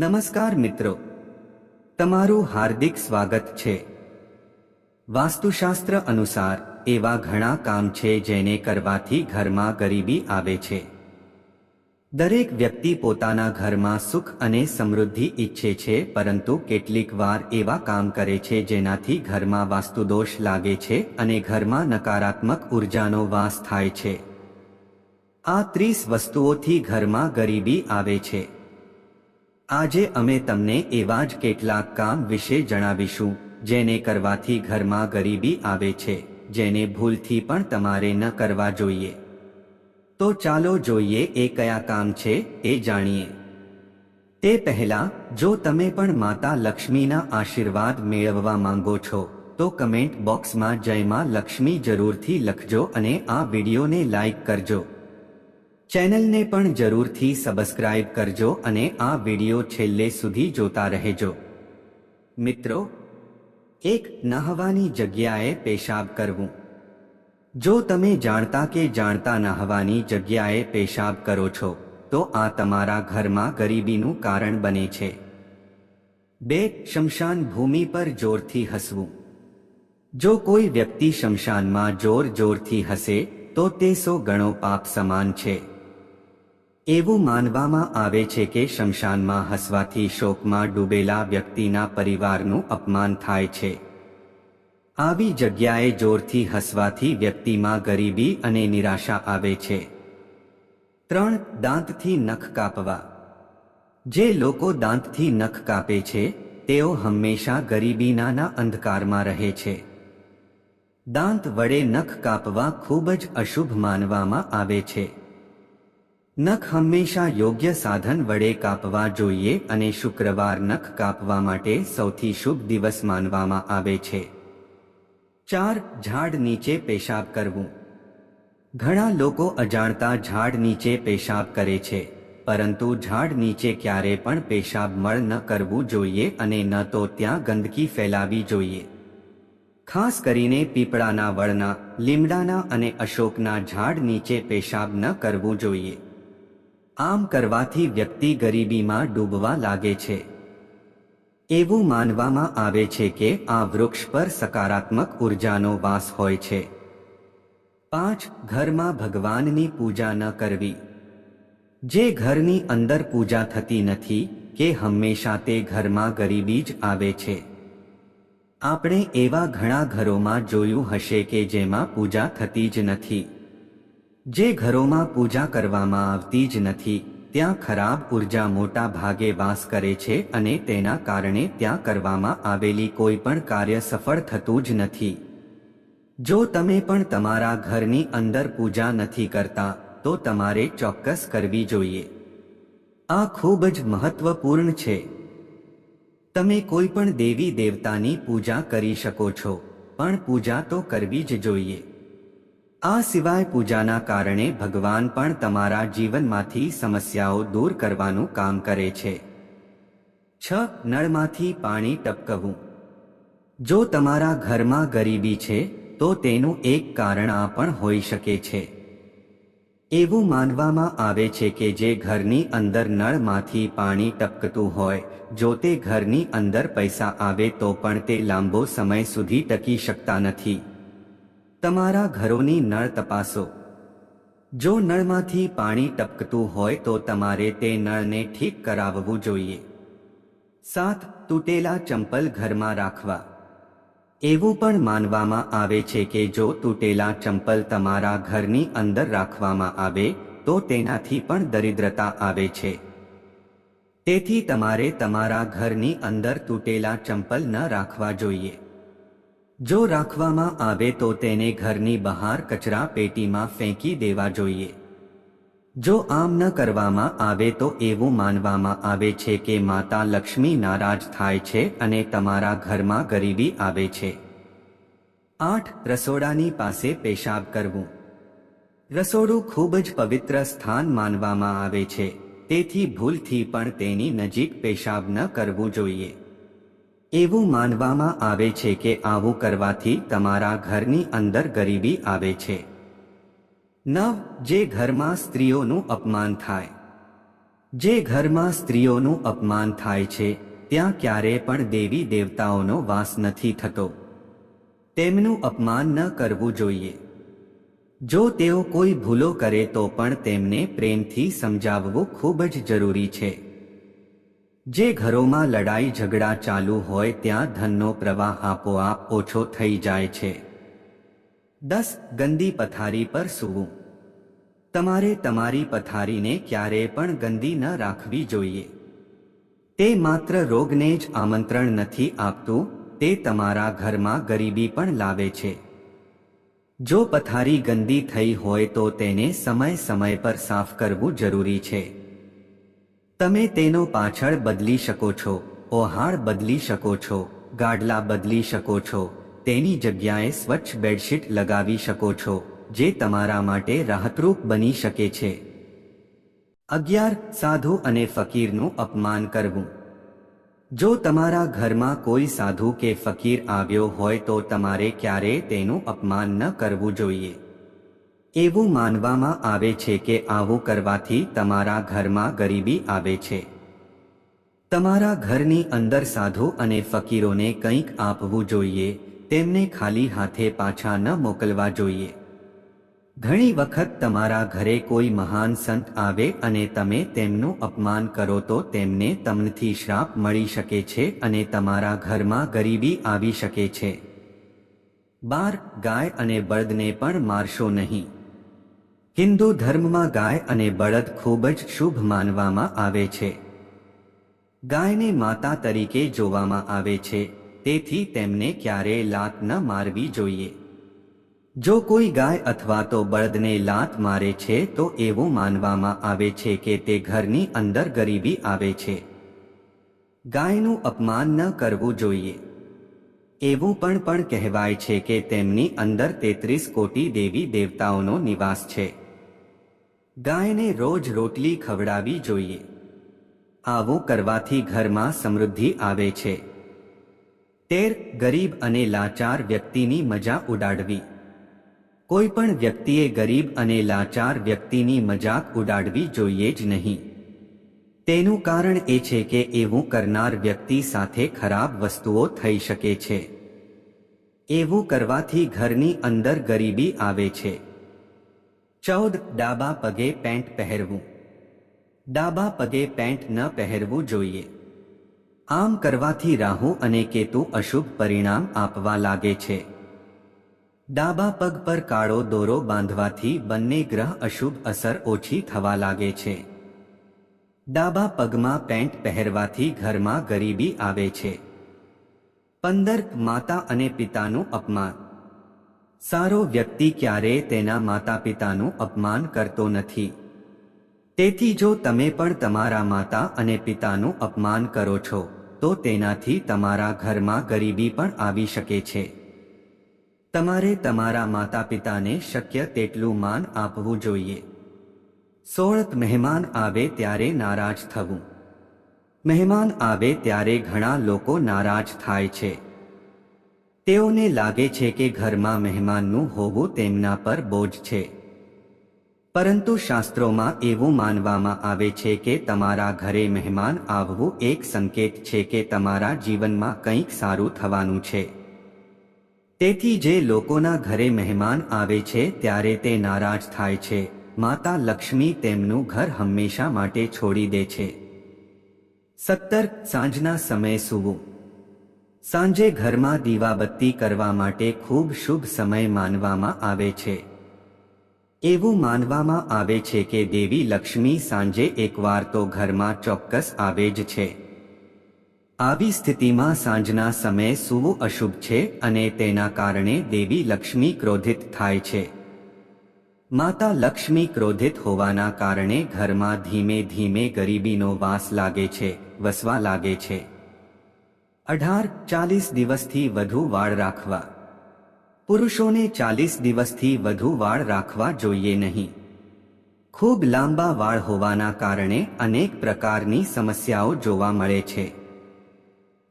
નમસ્કાર મિત્રો. તમારું હાર્દિક સ્વાગત છે. વાસ્તુશાસ્ત્ર અનુસાર એવા ઘણા કામ છે જેને કરવાથી ઘરમાં ગરીબી આવે છે. દરેક વ્યક્તિ પોતાના ઘરમાં સુખ અને સમૃદ્ધિ ઈચ્છે છે, પરંતુ કેટલીક વાર એવા કામ કરે છે જેનાથી ઘરમાં વાસ્તુદોષ લાગે છે અને ઘરમાં નકારાત્મક ઉર્જાનો વાસ થાય છે. આ ત્રીસ વસ્તુઓથી ઘરમાં ગરીબી આવે છે. આજે અમે તમને એવા જ કેટલાક કામ વિશે જણાવીશું, જેને કરવાથી ઘરમાં ગરીબી આવે છે, જેને ભૂલથી પણ તમારે ન કરવા જોઈએ. તો ચાલો જોઈએ એ કયા કામ છે એ જાણીએ. તે પહેલા, જો તમે પણ માતા લક્ષ્મીના આશીર્વાદ મેળવવા માંગો છો, તો કમેન્ટ બોક્સમાં જય માં લક્ષ્મી જરૂરથી લખજો અને આ વિડીયોને લાઈક કરજો. ચેનલને પણ જરૂરથી સબસ્ક્રાઇબ કરજો અને આ વીડિયો છેલ્લે સુધી જોતા રહેજો. મિત્રો, એક નહાવાની જગ્યાએ પેશાબ કરવું. જો તમે જાણતા કે જાણતા નહાવાની જગ્યાએ પેશાબ કરો છો, તો આ તમારા ઘરમાં ગરીબીનું કારણ બને છે. બે, શમશાન ભૂમિ પર જોરથી હસવું. જો કોઈ વ્યક્તિ શમશાનમાં જોર જોરથી હસે, તો તે સો ગણો પાપ સમાન છે. એવું માનવામાં આવે છે કે શમશાનમાં હસવાથી શોકમાં ડૂબેલા વ્યક્તિના પરિવારનું અપમાન થાય છે. આવી જગ્યાએ જોરથી હસવાથી વ્યક્તિમાં ગરીબી અને નિરાશા આવે છે. ત્રણ, દાંતથી નખ કાપવા. જે લોકો દાંતથી નખ કાપે છે, તેઓ હંમેશા ગરીબીનાના અંધકારમાં રહે છે. દાંત વડે નખ કાપવા ખૂબ જ અશુભ માનવામાં આવે છે. નખ હંમેશા યોગ્ય સાધન વડે કાપવા જોઈએ અને શુક્રવાર નખ કાપવા માટે સૌથી શુભ દિવસ માનવામાં આવે છે. ચાર, ઝાડ નીચે પેશાબ કરવું. ઘણા લોકો અજાણતા ઝાડ નીચે પેશાબ કરે છે, પરંતુ ઝાડ નીચે ક્યારે પણ પેશાબ મળ ન કરવું જોઈએ અને ન તો ત્યાં ગંદકી ફેલાવી જોઈએ. ખાસ કરીને પીપળાના વળના, લીમડાના અને અશોકના ઝાડ નીચે પેશાબ ન કરવું જોઈએ. આમ કરવાથી વ્યક્તિ ગરીબીમાં ડૂબવા લાગે છે. એવું માનવામાં આવે છે કે આ વૃક્ષ પર સકારાત્મક ઉર્જાનો વાસ હોય છે. પાંચ, ઘરમાં ભગવાનની પૂજા ન કરવી. જે ઘરની અંદર પૂજા થતી નથી, કે હંમેશા તે ઘરમાં ગરીબી જ આવે છે. આપણે એવા ઘણા ઘરોમાં જોયું હશે કે જેમાં પૂજા થતી જ નથી. જે ઘરોમાં પૂજા કરવામાં આવતી જ નથી, ત્યાં ખરાબ ઊર્જા મોટા ભાગે વાસ કરે છે અને તેના કારણે ત્યાં કરવામાં આવેલી કોઈ પણ કાર્ય સફળ થતું જ નથી. જો તમે પણ તમારા ઘરની અંદર પૂજા નથી કરતા, તો તમારે ચોક્કસ કરવી જોઈએ. આ ખૂબ જ મહત્વપૂર્ણ છે. તમે કોઈ પણ દેવી દેવતાની પૂજા કરી શકો છો, પણ પૂજા તો કરવી જ જોઈએ. આ સિવાય પૂજાના કારણે ભગવાન પણ તમારા જીવનમાંથી સમસ્યાઓ દૂર કરવાનું કામ કરે છે. છ, નળમાંથી પાણી ટપકવું. જો તમારા ઘરમાં ગરીબી છે, તો તેનું એક કારણ આ પણ હોઈ શકે છે. એવું માનવામાં આવે છે કે જે ઘરની અંદર નળમાંથી પાણી ટપકતું હોય, જો તે ઘરની અંદર પૈસા આવે તો પણ તે લાંબો સમય સુધી ટકી શકતા નથી. તમારા ઘરોની નળ તપાસો. જો નળમાંથી પાણી ટપકતું હોય તો તમારે તે નળને ઠીક કરાવવું જોઈએ. સાત, તૂટેલા ચંપલ ઘરમાં રાખવા. એવું પણ માનવામાં આવે છે કે જો તૂટેલા ચંપલ તમારા ઘરની અંદર રાખવામાં આવે, તો તેનાથી પણ દરિદ્રતા આવે છે. તેથી તમારે તમારા ઘરની અંદર તૂટેલા ચંપલ ન રાખવા જોઈએ. જો રાખવામાં આવે તો તેને ઘરની બહાર કચરા પેટીમાં ફેંકી દેવા જોઈએ. જો આમ ન કરવામાં આવે તો એવું માનવામાં આવે છે કે માતા લક્ષ્મી નારાજ થાય છે અને તમારા ઘરમાં ગરીબી આવે છે. આઠ, રસોડાની પાસે પેશાબ કરવું. રસોડું ખૂબ જ પવિત્ર સ્થાન માનવામાં આવે છે. તેથી ભૂલથી પણ તેની નજીક પેશાબ ન કરવું જોઈએ. એવું માનવામાં આવે છે કે આવું કરવાથી તમારા ઘરની અંદર ગરીબી આવે છે. નવ જે ઘરમાં સ્ત્રીઓનું અપમાન થાય. જે ઘરમાં સ્ત્રીઓનું અપમાન થાય છે, ત્યાં ક્યારે પણ દેવી દેવતાઓનો વાસ નથી થતો. તેમનું અપમાન ન કરવું જોઈએ. જો તેઓ કોઈ ભૂલો કરે તો પણ તેમને પ્રેમથી સમજાવવું ખૂબ જ જરૂરી છે. જે ઘરોમાં લડાઈ ઝઘડા ચાલુ હોય ત્યાં ધનનો પ્રવાહ આપોઆપ ઓછો થઈ જાય છે. દસ, ગંદી પથારી પર સૂવું. તમારે તમારી પથારીને ક્યારેય પણ ગંદી ન રાખવી જોઈએ. તે માત્ર રોગને જ આમંત્રણ નથી આપતું, તે તમારા ઘરમાં ગરીબી પણ લાવે છે. જો પથારી ગંદી થઈ હોય તો તેને સમય સમય પર સાફ કરવું જરૂરી છે. તમે તેનો પાછળ બદલી શકો છો ઓહાળ બદલી શકો છો, ગાડલા બદલી શકો છો, તેની જગ્યાએ સ્વચ્છ બેડશીટ લગાવી શકો છો, જે તમારા માટે રાહતરૂપ બની શકે છે. અગિયાર, સાધુ અને ફકીરનું અપમાન કરવું. જો તમારા ઘરમાં કોઈ સાધુ કે ફકીર આવ્યો હોય તો તમારે ક્યારેય તેનું અપમાન ન કરવું જોઈએ. એવું માનવામાં આવે છે કે આવું કરવાથી તમારા ઘરમાં ગરીબી આવે છે. તમારા ઘરની અંદર સાધુ અને ફકીરોને કંઈક આપવું જોઈએ, તેમને ખાલી હાથે પાછા ન મોકલવા જોઈએ. ઘણી વખત તમારા ઘરે કોઈ મહાન સંત આવે અને તમે તેમનું અપમાન કરો તો તેમને તમનથી શ્રાપ મળી શકે છે અને તમારા ઘરમાં ગરીબી આવી શકે છે. બાર, ગાય અને બળદને પણ મારશો નહીં. હિન્દુ ધર્મમાં ગાય અને બળદ ખૂબ જ શુભ માનવામાં આવે છે. ગાયને માતા તરીકે જોવામાં આવે છે, તેથી તેમને ક્યારેય લાત ન મારવી જોઈએ. જો કોઈ ગાય અથવા તો બળદને લાત મારે છે, તો એવું માનવામાં આવે છે કે તે ઘરની અંદર ગરીબી આવે છે. ગાયનું અપમાન ન કરવું જોઈએ. એવું પણ પણ કહેવાય છે કે તેમની અંદર તેત્રીસ કોટી દેવી દેવતાઓનો નિવાસ છે. ગાયને રોજ રોટલી ખવડાવી જોઈએ. આવું કરવાથી ઘરમાં સમૃદ્ધિ આવે છે. તેર ગરીબ અને લાચાર વ્યક્તિની મજા ઉડાડવી. કોઈ પણ વ્યક્તિએ ગરીબ અને લાચાર વ્યક્તિની મજાક ઉડાડવી જોઈએ જ નહીં. તેનું કારણ એ છે કે એવું કરનાર વ્યક્તિ સાથે ખરાબ વસ્તુઓ થઈ શકે છે. એવું કરવાથી ઘરની અંદર ગરીબી આવે છે. ચૌદ ડાબા પગે પેન્ટ પહેરવું ડાબા પગે પેન્ટ ન પહેરવું જોઈએ આમ કરવાથી રાહુ અને કેતુ અશુભ પરિણામ આપવા લાગે છે ડાબા પગ પર કાળો દોરો બાંધવાથી બંને ગ્રહ અશુભ અસર ઓછી થવા લાગે છે ડાબા પગમાં પેન્ટ પહેરવાથી ઘરમાં ગરીબી આવે છે પંદર માતા અને પિતાનું અપમાન સારો વ્યક્તિ ક્યારેય તેના માતા પિતાનું અપમાન કરતો નથી. તેથી જો તમે પણ તમારા માતા અને પિતાનું અપમાન કરો છો, તો તેનાથી તમારા ઘરમાં ગરીબી પણ આવી શકે છે. તમારે તમારા માતા પિતાને શક્ય તેટલું માન આપવું જોઈએ. સોળત મહેમાન આવે ત્યારે નારાજ થવું. મહેમાન આવે ત્યારે ઘણા લોકો નારાજ થાય છે. તેઓને લાગે છે કે ઘરમાં મહેમાનનું હોવું તેમના પર બોજ છે. પરંતુ શાસ્ત્રોમાં એવું માનવામાં આવે છે કે તમારા ઘરે મહેમાન આવવું એક સંકેત છે કે તમારા જીવનમાં કંઈક સારું થવાનું છે. તેથી જે લોકોના ઘરે મહેમાન આવે છે ત્યારે તે નારાજ થાય છે. માતા લક્ષ્મી તેમનું ઘર હંમેશા માટે છોડી દે છે. સત્તર, સાંજના સમયે સૂવું. સાંજે ઘરમાં દીવાબત્તી કરવા માટે ખૂબ શુભ સમય માનવામાં આવે છે. એવું માનવામાં આવે છે કે દેવી લક્ષ્મી સાંજે એકવાર તો ઘરમાં ચોક્કસ આવે જ છે. આવી સ્થિતિમાં સાંજના સમયે સૂવું અશુભ છે અને તેના કારણે દેવી લક્ષ્મી ક્રોધિત થાય છે. માતા લક્ષ્મી ક્રોધિત હોવાના કારણે ઘરમાં ધીમે ધીમે ગરીબીનો વાસ લાગે છે, વસવા લાગે છે. અઢાર ચાલીસ દિવસથી વધુ વાળ રાખવા. પુરુષોને ચાલીસ દિવસથી વધુ વાળ રાખવા જોઈએ નહીં. ખૂબ લાંબા વાળ હોવાના કારણે અનેક પ્રકારની સમસ્યાઓ જોવા મળે છે.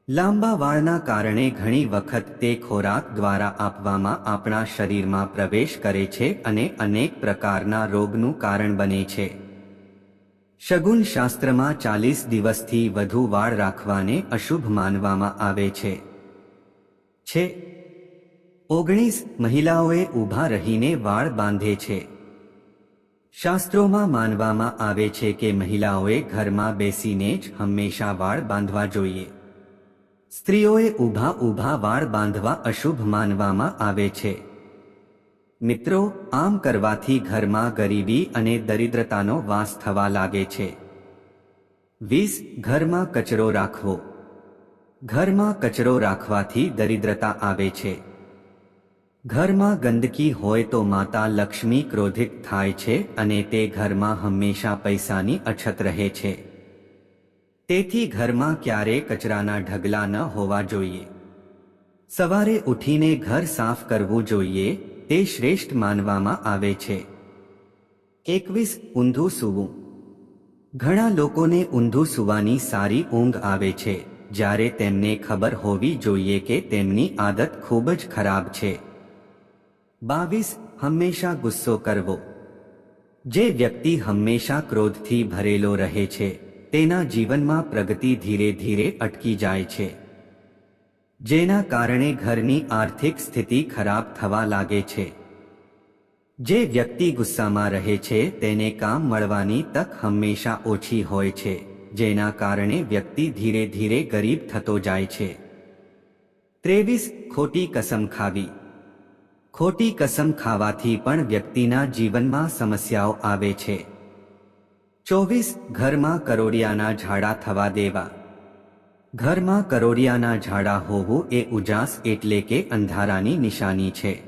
લાંબા વાળના કારણે ઘણી વખત તે ખોરાક દ્વારા આપવામાં આપણા શરીરમાં પ્રવેશ કરે છે અને અનેક પ્રકારના રોગનું કારણ બને છે. શગુન શાસ્ત્રમાં ચાલીસ દિવસથી વધુ વાળ રાખવાને અશુભ માનવામાં આવે છે. છે. ઓગણીસ મહિલાઓએ ઊભા રહીને વાળ બાંધે છે. શાસ્ત્રોમાં માનવામાં આવે છે કે મહિલાઓએ ઘરમાં બેસીને જ હંમેશા વાળ બાંધવા જોઈએ. સ્ત્રીઓએ ઊભા ઊભા વાળ બાંધવા અશુભ માનવામાં આવે છે. મિત્રો, આમ કરવાથી ઘરમાં ગરીબી અને દરિદ્રતાનો વાસ થવા લાગે છે. વીસ, ઘરમાં કચરો રાખવો. ઘરમાં કચરો રાખવાથી દરિદ્રતા આવે છે. ઘરમાં ગંદકી હોય તો માતા લક્ષ્મી ક્રોધિત થાય છે અને તે ઘરમાં હંમેશા પૈસાની અછત રહે છે. તેથી ઘરમાં ક્યારે કચરાના ઢગલા ન હોવા જોઈએ. સવારે ઉઠીને ઘર સાફ કરવું જોઈએ તે શ્રેષ્ઠ માનવામાં આવે છે. એકવીસ ઊંધું સૂવું. ઘણા લોકોને ઊંધું સૂવાની સારી ઊંઘ આવે છે, જ્યારે તેમને ખબર હોવી જોઈએ કે તેમની આદત ખૂબ જ ખરાબ છે. બાવીસ, હંમેશા ગુસ્સો કરવો. જે વ્યક્તિ હંમેશા ક્રોધથી ભરેલો રહે છે, તેના જીવનમાં પ્રગતિ ધીરે ધીરે અટકી જાય છે. જેના કારણે ઘરની આર્થિક સ્થિતિ ખરાબ થવા લાગે છે. જે વ્યક્તિ ગુસ્સામાં રહે છે, તેને કામ મળવાની તક હંમેશા ઓછી હોય છે, જેના કારણે વ્યક્તિ ધીરે ધીરે ગરીબ થતો જાય છે. ત્રેવીસ, ખોટી કસમ ખાવી. ખોટી કસમ ખાવાથી પણ વ્યક્તિના જીવનમાં સમસ્યાઓ આવે છે. ચોવીસ, ઘરમાં કરોડિયાના ઝાડા થવા દેવા. ઘરમાં કરોડિયાના ઝાડા હોવું એ ઉજાસ એટલે કે અંધારાની નિશાની છે.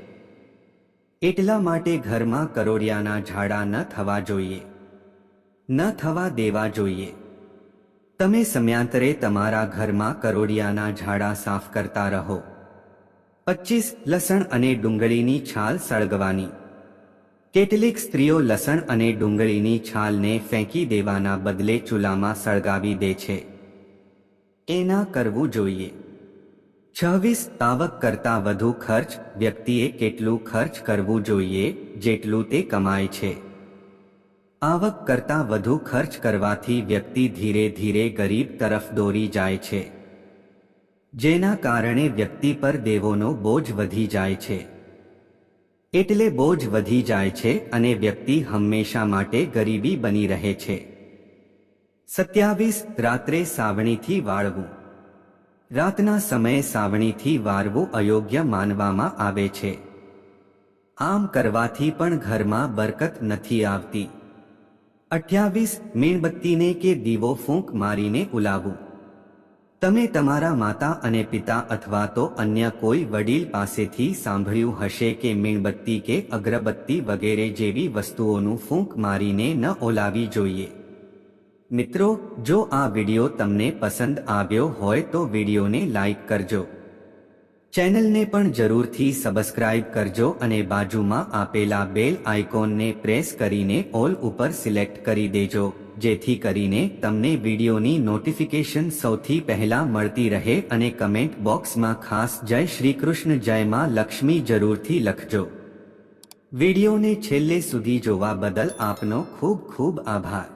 એટલા માટે ઘરમાં કરોડિયાના ઝાડા ન થવા જોઈએ. ન થવા દેવા જોઈએ. તમે સમયાંતરે તમારા ઘરમાં કરોડિયાના ઝાડા સાફ કરતા રહો. પચીસ લસણ અને ડુંગળીની છાલ સળગવાની. કેટલીક સ્ત્રીઓ લસણ અને ડુંગળીની છાલને ફેંકી દેવાના બદલે ચૂલામાં સળગાવી દે છે. એના કરવું જોઈએ. છવ્વીસ તાવક કરતાં વધુ ખર્ચ વ્યક્તિએ કેટલું ખર્ચ કરવું જોઈએ, જેટલું તે કમાય છે. આવક કરતાં વધુ ખર્ચ કરવાથી વ્યક્તિ ધીરે ધીરે ગરીબ તરફ દોરી જાય છે. જેના કારણે વ્યક્તિ પર દેવોનો બોજ વધી જાય છે. એટલે બોજ વધી જાય છે અને વ્યક્તિ હંમેશા માટે ગરીબી બની રહે છે. સત્યાવીસ રાત્રે સાવણીથી વાળવું. રાતના સમયે સાવણીથી વાળવું અયોગ્ય માનવામાં આવે છે. આમ કરવાથી પણ ઘરમાં બરકત નથી આવતી. અઠ્યાવીસ મીણબત્તીને કે દીવો ફૂંક મારીને ઉલાવવું તમે તમારા માતા અને પિતા અથવા તો અન્ય કોઈ વડીલ પાસેથી સાંભળ્યું હશે કે મીણબત્તી કે અગરબત્તી વગેરે જેવી વસ્તુઓનું ફૂંક મારીને ન ઓલાવી જોઈએ. મિત્રો, જો આ વિડિયો તમને પસંદ આવ્યો હોય તો વિડિયોને લાઈક કરજો. ચેનલને પણ જરૂરથી સબસ્ક્રાઇબ કરજો અને બાજુમાં આપેલા બેલ આઇકોનને પ્રેસ કરીને ઓલ ઉપર સિલેક્ટ કરી દેજો, જેથી કરીને તમને વિડિયોની નોટિફિકેશન સૌથી પહેલા મળતી રહે અને કમેન્ટ બોક્સમાં ખાસ જય શ્રી કૃષ્ણ જયમાં લક્ષ્મી જરૂરથી લખજો. વિડિયોને છેલ્લે સુધી જોવા બદલ આપનો ખૂબ ખૂબ આભાર.